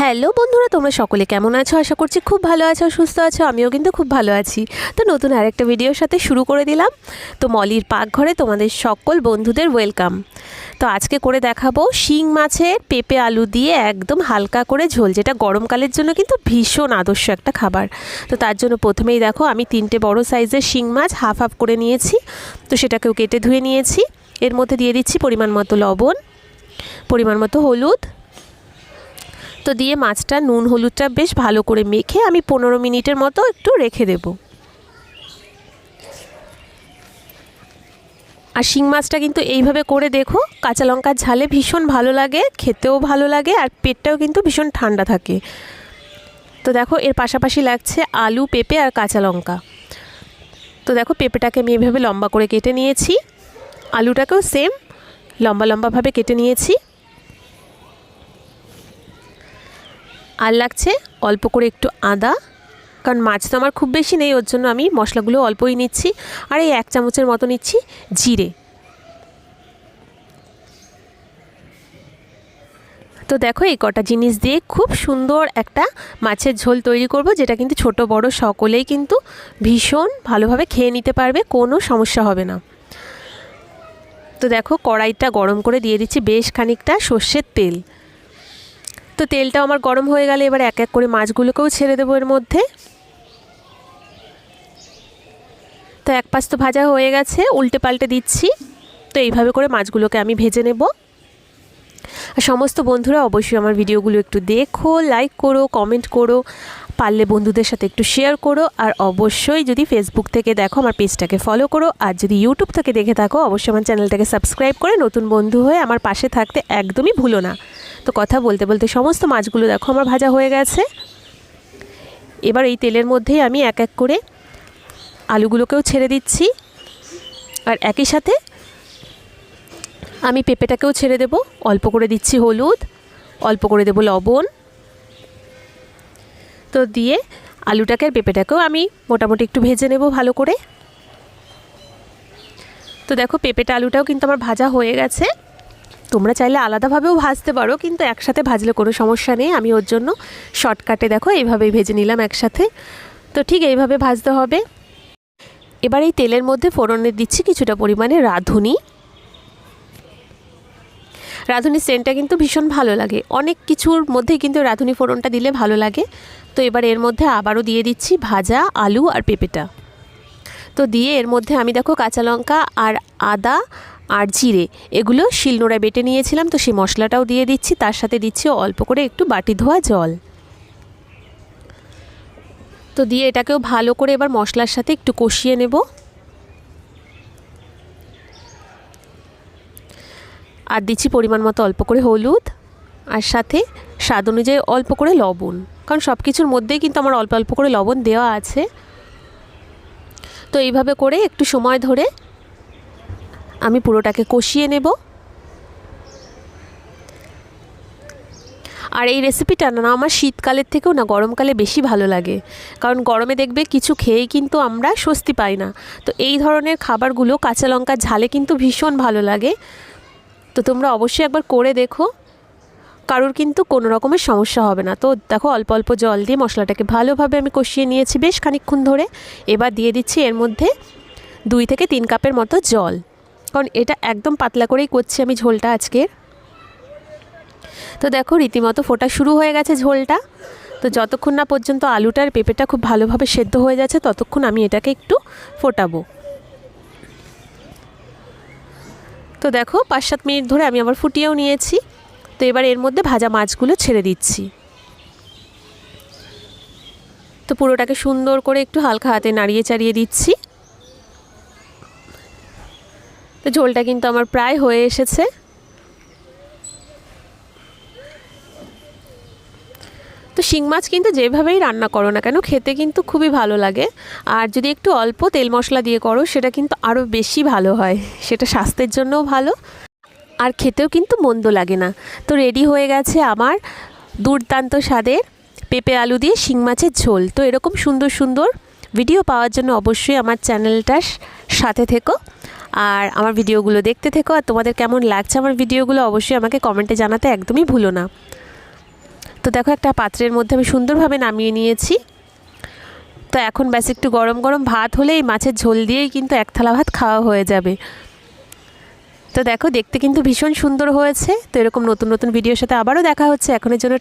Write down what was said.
Hello বন্ধুরা, তোমরা সকলে কেমন আছো? আশা করছি খুব ভালো আছো, সুস্থ আছো, আমিও কিন্তু খুব ভালো আছি। তো নতুন আরেকটা ভিডিওর সাথে শুরু করে দিলাম। তো মলির পাকঘরে তোমাদের সকল বন্ধুদের ওয়েলকাম। তো আজকে করে দেখাবো শিং মাছের পেঁপে আলু দিয়ে একদম হালকা করে ঝোল, যেটা গরমকালের জন্য কিন্তু ভীষণ আদর্শ একটা খাবার। তো তার জন্য প্রথমেই দেখো, আমি তিনটে বড় সাইজের শিং মাছ হাফ হাফ করে নিয়েছি। তো সেটাকেও কেটে ধুয়ে নিয়েছি। এর মধ্যে দিয়ে দিচ্ছি পরিমাণ মতো লবণ, পরিমাণ মতো হলুদ তো দিয়ে মাছটা, নুন, হলুদটা বেশ ভালো করে মেখে আমি পনেরো মিনিটের মতো একটু রেখে দেব। আর শিং মাছটা কিন্তু এইভাবে করে দেখো, কাঁচা লঙ্কার ঝালে ভীষণ ভালো লাগে, খেতেও ভালো লাগে, আর পেটটাও কিন্তু ভীষণ ঠান্ডা থাকে। তো দেখো, এর পাশাপাশি লাগছে আলু, পেঁপে আর কাঁচা লঙ্কা। তো দেখো, পেঁপেটাকে আমি এভাবে লম্বা করে কেটে নিয়েছি। আলুটাকেও সেম লম্বা লম্বাভাবে কেটে নিয়েছি। আর লাগছে অল্প করে একটু আদা। কারণ মাছ তো আমার খুব বেশি নেই, ওর জন্য আমি মশলাগুলো অল্পই নিচ্ছি। আর এই এক চামচের মতো নিচ্ছি জিরে। তো দেখো এই কটা জিনিস দিয়ে খুব সুন্দর একটা মাছের ঝোল তৈরি করব, যেটা কিন্তু ছোট, বড় সকলেই কিন্তু ভীষণ ভালোভাবে খেয়ে নিতে পারবে, কোনো সমস্যা হবে না। তো দেখো কড়াইটা গরম করে দিয়ে দিচ্ছি বেশ খানিকটা সর্ষের তেল। তো তেলটাও আমার গরম হয়ে গেলে এবার এক এক করে মাছগুলোকেও ছেড়ে দেবো এর মধ্যে। তো এক পাশ তো ভাজা হয়ে গেছে, উল্টে পাল্টে দিচ্ছি। তো এইভাবে করে মাছগুলোকে আমি ভেজে নেব। আর সমস্ত বন্ধুরা অবশ্যই আমার ভিডিওগুলো একটু দেখো লাইক করো কমেন্ট করো, পারলে বন্ধুদের সাথে একটু শেয়ার করো। আর অবশ্যই যদি ফেসবুক থেকে দেখো, আমার পেজটাকে ফলো করো। আর যদি ইউটিউব থেকে দেখে থাকো, অবশ্যই আমার চ্যানেলটাকে সাবস্ক্রাইব করে নতুন বন্ধু হয়ে আমার পাশে থাকতে একদমই ভুলো না। তো কথা বলতে বলতে সমস্ত মাছগুলো দেখো আমার ভাজা হয়ে গেছে। এবার এই তেলের মধ্যেই আমি এক এক করে আলুগুলোকেও ছেড়ে দিচ্ছি। আর একই সাথে আমি পেঁপেটাকেও ছেড়ে দেব। অল্প করে দিচ্ছি হলুদ, অল্প করে দেব লবণ। তো দিয়ে আলুটাকে পেঁপেটাকেও আমি মোটামুটি একটু ভেজে নেব ভালো করে। তো দেখো পেঁপেটা আলুটাও কিন্তু আমার ভাজা হয়ে গেছে। তোমরা চাইলে আলাদাভাবেও ভাজতে পারো, কিন্তু একসাথে ভাজলে কোনো সমস্যা নেই। আমি ওর জন্য শর্টকাটে দেখো, এইভাবেই ভেজে নিলাম একসাথে। তো ঠিক এইভাবে ভাজতে হবে। এবার এই তেলের মধ্যে ফোড়নে দিচ্ছি কিছুটা পরিমাণে রাঁধুনি। রাঁধুনি সেন্টটা কিন্তু ভীষণ ভালো লাগে। অনেক কিছুর মধ্যেই কিন্তু রাঁধুনি ফোড়নটা দিলে ভালো লাগে। তো এবার এর মধ্যে আবারও দিয়ে দিচ্ছি ভাজা, আলু আর পেঁপেটা। তো দিয়ে এর মধ্যে আমি দেখো কাঁচা লঙ্কা আর আদা আর জিরে, এগুলো শিলনোড়ায় বেটে নিয়েছিলাম, তো সেই মশলাটাও দিয়ে দিচ্ছি, তার সাথে দিচ্ছি অল্প করে একটু বাটি ধোয়া জল। তো দিয়ে এটাকেও ভালো করে এবার মশলার সাথে একটু কষিয়ে নেব। আর দিচ্ছি পরিমাণ মতো অল্প করে হলুদ, আর সাথে স্বাদ অনুযায়ী অল্প করে লবণ, কারণ সব কিছুর মধ্যেই কিন্তু আমার অল্প অল্প করে লবণ দেওয়া আছে। তো এইভাবে করে একটু সময় ধরে আমি পুরোটাকে কষিয়ে নেব। আর এই রেসিপিটা না আমার শীতকালের থেকেও না, গরমকালে বেশি ভালো লাগে। কারণ গরমে দেখবে কিছু খেয়েই কিন্তু আমরা স্বস্তি পাই না। তো এই ধরনের খাবারগুলো কাঁচা লঙ্কার ঝালে কিন্তু ভীষণ ভালো লাগে। তো তোমরা অবশ্যই একবার করে দেখো। কারোর কিন্তু কোনো রকমের সমস্যা হবে না। তো দেখো, অল্প অল্প জল দিয়ে মশলাটাকে ভালোভাবে আমি কষিয়ে নিয়েছি বেশ খানিক্ষণ ধরে। এবার দিয়ে দিচ্ছি এর মধ্যে দুই থেকে তিন কাপের মতো জল। কারণ এটা একদম পাতলা করেই করছি আমি ঝোলটা আজকে। তো দেখো, রীতিমতো ফোটা শুরু হয়ে গেছে ঝোলটা। তো যতক্ষণ না পর্যন্ত আলুটার পেঁপেটা খুব ভালোভাবে সেদ্ধ হয়ে যাচ্ছে, ততক্ষণ আমি এটাকে একটু ফোটাবো। তো দেখো পাঁচ সাত মিনিট ধরে আমি আবার ফুটিয়েও নিয়েছি। তো এবার এর মধ্যে ভাজা মাছগুলো ছেড়ে দিচ্ছি। তো পুরোটাকে সুন্দর করে একটু হালকা হাতে নাড়িয়ে চাড়িয়ে দিচ্ছি। তো ঝোলটা কিন্তু আমার প্রায় হয়ে এসেছে। তো শিং মাছ কিন্তু যেভাবেই রান্না করো না কেন, খেতে কিন্তু খুবই ভালো লাগে। আর যদি একটু অল্প তেল মশলা দিয়ে করো, সেটা কিন্তু আরও বেশি ভালো হয়। সেটা স্বাস্থ্যের জন্যও ভালো। আর খেতেও কিন্তু মন্দ লাগে না। তো রেডি হয়ে গেছে আমার দুর্দান্ত স্বাদের পেঁপে আলু দিয়ে শিং মাছের ঝোল। তো এরকম সুন্দর সুন্দর ভিডিও পাওয়ার জন্য অবশ্যই আমার চ্যানেলটার সাথে থেকো। আর আমার ভিডিওগুলো দেখতে থেকো আর তোমাদের কেমন লাগছে আমার ভিডিওগুলো অবশ্যই আমাকে কমেন্টে জানাতে একদমই ভুলো না। তো দেখো একটা পাত্রের মধ্যে আমি সুন্দরভাবে নামিয়ে নিয়েছি। তো এখন ব্যাস একটু গরম গরম ভাত হলে এই মাছের ঝোল দিয়েই কিন্তু এক থালা ভাত খাওয়া হয়ে যাবে। তো দেখো দেখতে কিন্তু ভীষণ সুন্দর হয়েছে। তো এরকম নতুন নতুন ভিডিওর সাথে আবারও দেখা হচ্ছে। এখনের জন্য